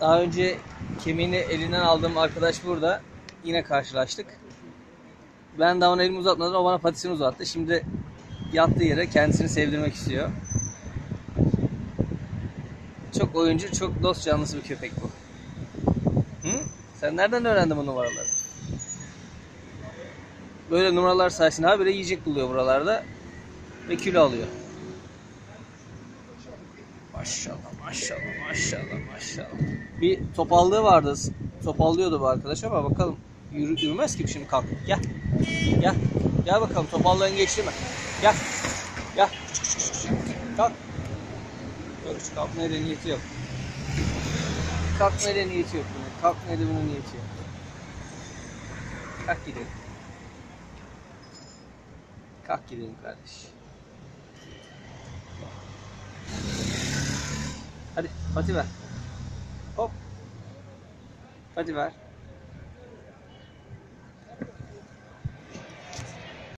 Daha önce kemiğini elinden aldığım arkadaş burada. Yine karşılaştık. Ben daha ona elimi uzatmadım. O bana patisini uzattı. Şimdi yattığı yere kendisini sevdirmek istiyor. Çok oyuncu, çok dost canlısı bir köpek bu. Hı? Sen nereden öğrendin bu numaraları? Böyle numaralar sayesinde habire yiyecek buluyor buralarda ve kilo alıyor. Maşallah maşallah maşallah maşallah. Bir topallığı vardı. Topallıyordu bu arkadaş ama bakalım yürü, yürümez ki şimdi kalk. Gel. Gel. Gel bakalım topallığın geçti mi? Gel. Gel. Kalk. Yok kalkmaya da niyeti yok. Kalkmaya da niyeti yok bunun. Kalkmaya da bunun niyeti yok. Kalk gidelim. Kalk gidelim kardeş. Hadi pati ver. Hop. Hadi ver.